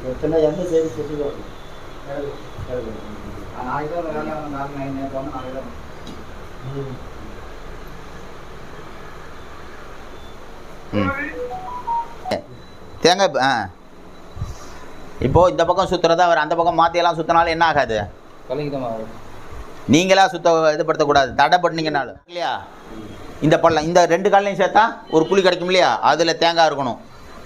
வந்து நாளைக்கு தான் ம். தேங்காய் ஆ. இப்போது இந்த பக்கம் சுற்றுறத அவர் அந்த பக்கம் மாற்றியெல்லாம் சுற்றினாலும் என்ன ஆகாது? நீங்களா சுத்த இது படுத்தக்கூடாது தடை பண்ணிங்கனாலும் இல்லையா? இந்த பள்ளம் இந்த ரெண்டு கால்லையும் சேர்த்தா ஒரு குழி கிடைக்கும் இல்லையா அதில் தேங்காய் இருக்கணும்.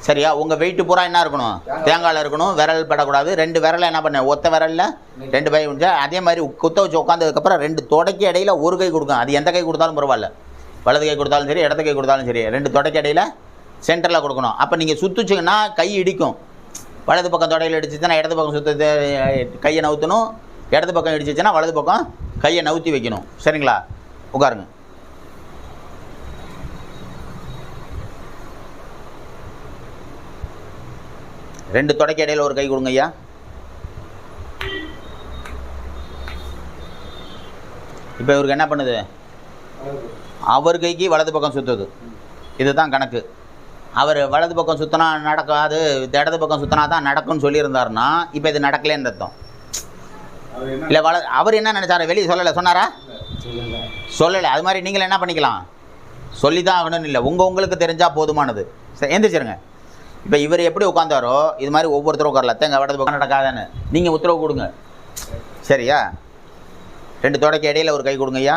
சரியா? உங்கள் வெயிட்டு பூரா என்ன இருக்கணும்? தேங்காயில் இருக்கணும் விரல் படக்கூடாது. ரெண்டு விரலை என்ன பண்ண? ஒத்த விரலில் ரெண்டு பை உண்டு அதே மாதிரி குத்த வச்சு உட்காந்ததுக்கப்புறம் ரெண்டு தொடக்கி இடையில ஒரு கை கொடுக்கும். அது எந்த கை கொடுத்தாலும் பரவாயில்ல. வலது கை கொடுத்தாலும் சரி இடது கை கொடுத்தாலும் சரி. ரெண்டு தொடக்கி இடையில சென்டரில் கொடுக்கணும். அப்போ நீங்கள் சுற்றுச்சிங்கன்னா கை இடிக்கும். வலது பக்கம் தொடையில் இடிச்சிச்சுன்னா இடது பக்கம் சுத்த கையை நவுத்தணும். இடது பக்கம் இடிச்சிச்சுன்னா வலது பக்கம் கையை நவுத்தி வைக்கணும். சரிங்களா? உட்காருங்க. ரெண்டு தொடக்க இடையில் ஒரு கை கொடுங்க ஐயா. இப்போ இவருக்கு என்ன பண்ணுது? அவர் கைக்கு வலது பக்கம் சுற்றுது இதுதான் கணக்கு. அவர் வலது பக்கம் சுற்றினா நடக்காது இடது பக்கம் சுற்றினா தான் நடக்கும்னு சொல்லியிருந்தாருன்னா இப்போ இது நடக்கலேன்னு அர்த்தம். இல்லை வல அவர் என்ன நினச்சாரு? வெளியே சொல்லலை சொன்னாரா? சொல்லலை. அது மாதிரி நீங்களும் என்ன பண்ணிக்கலாம்? சொல்லி தான் ஆகணும்னு இல்லை. உங்கள் உங்களுக்கு தெரிஞ்சால் போதுமானது. சரி எந்திரிச்சிருங்க. இப்போ இவர் எப்படி உட்காந்தாரோ இது மாதிரி ஒவ்வொருத்தரும் உட்காரல. தேங்க வடது பக்கம் நடக்காதான்னு. நீங்கள் உத்தரவு கொடுங்க. சரியா? ரெண்டு தொடக்க இடையில ஒரு கை கொடுங்க ஐயா.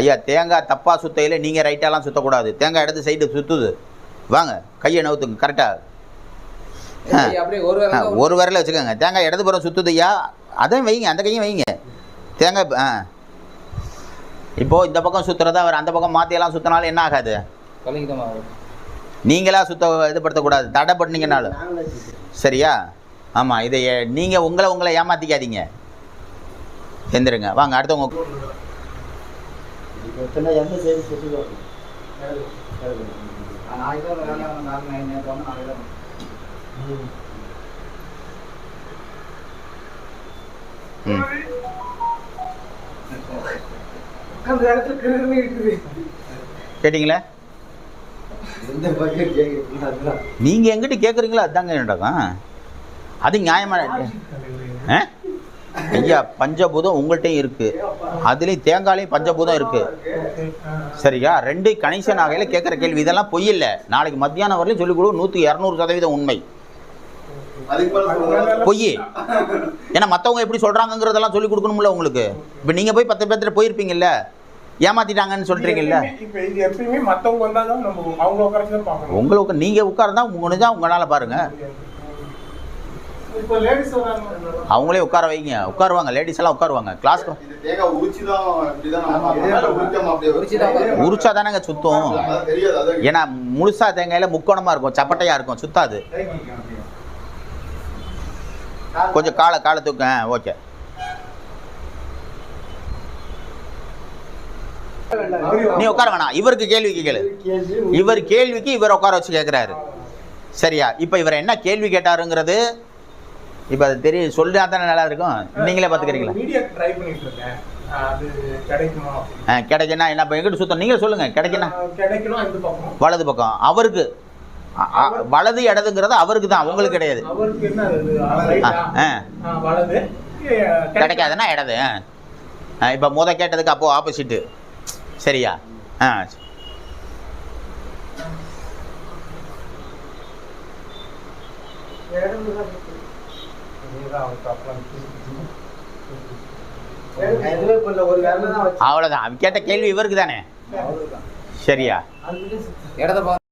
ஐயா தேங்காய் தப்பாக சுத்தையில் நீங்கள் ரைட்டாலாம் சுற்றக்கூடாது தேங்காய் எடுத்து சைடு சுற்றுது வாங்க கையை நவுத்துங்க கரெக்டாக ஒரு விரல வச்சுக்கோங்க. தேங்காய் இடதுபுறம் சுற்றுது ஐயா. அதையும் வைங்க அந்த கையும் வைங்க. தேங்காய் ஆ. இப்போது இந்த பக்கம் சுற்றுறத அவர் அந்த பக்கம் மாற்றியெல்லாம் சுற்றினாலும் என்ன ஆகாது? கலைக்கு தான் ஆகும் நீங்களா சுத்த இது படுத்தக்கூடாது தடை பண்ணீங்கனாலும் சரியா? ஆமாம் இதை நீங்கள் உங்களை உங்களை ஏமாற்றிக்காதீங்க எந்திருங்க. வாங்க அடுத்தவங்க. கேட்டிங்களா எந்த பக்கம் கேட்குறீங்களா அதுதான் நீங்கள் எங்கிட்ட கேட்குறீங்களோ அதாங்க நடக்கும் அது நியாயமான ஆ? ஐயா பஞ்சபூதம் உங்கள்கிட்டையும் இருக்குது அதுலேயும் தேங்காயிலையும் பஞ்சபூதம் இருக்குது சரியா? ரெண்டு கணேசன் ஆகையில் கேட்குற கேள்வி. இதெல்லாம் பொய் இல்லை. நாளைக்கு மத்தியானம் வரலையும் சொல்லிக் கொடு. நூற்றி இரநூறு சதவீதம் உண்மை. பொய் ஏன்னா மற்றவங்க எப்படி சொல்கிறாங்கங்கிறதெல்லாம் சொல்லி கொடுக்கணும்ல உங்களுக்கு. இப்போ நீங்கள் போய் பத்து பேர்த்துல போயிருப்பீங்கல்ல. ஏமாத்திட்டாங்கன்னு பார்க்கணும். உங்களுக்கு நீங்கள் உட்கார்ந்தா முடிஞ்சா உங்களால் பாருங்கள் இப்போ லேடிஸ் வராங்க அவங்களே உட்கார வைங்க. உட்காருவாங்க. லேடிஸ் எல்லாம் உட்காருவாங்க. கிளாஸ். உரிச்சா தானேங்க சுத்தம். ஏன்னா முழுசா தேங்காயில முக்கோணமா இருக்கும். சப்பட்டையா இருக்கும். சுத்தாது. கொஞ்சம் காலை காலை தூக்க ஓகே. நீ உட்கார வேணாம். இவருக்கு கேள்வி கேளு. இவர் கேள்விக்கு இவர் உட்கார வச்சு கேட்குறாரு சரியா? இப்போ இவர் என்ன கேள்வி கேட்டாருங்கிறது இப்போ அது தெரியும். சொல்லா தானே நல்லா இருக்கும். நீங்களே பார்த்துக்கிறீங்களா ஆ கிடைக்குன்னா என்ன எங்கிட்ட சுத்தம் நீங்கள் சொல்லுங்கள் கிடைக்குன்னா? வலது பக்கம். அவருக்கு. வலது இடதுங்கிறது அவருக்கு தான். உங்களுக்கு கிடையாது. கிடைக்காதுன்னா இடது. இப்போ முத கேட்டதுக்கு அப்போ ஆப்போசிட்டு சரியா? ஆ. அவ்வளோதான் அவன் கேட்ட கேள்வி இவருக்கு தானே சரியா? இடத்த பா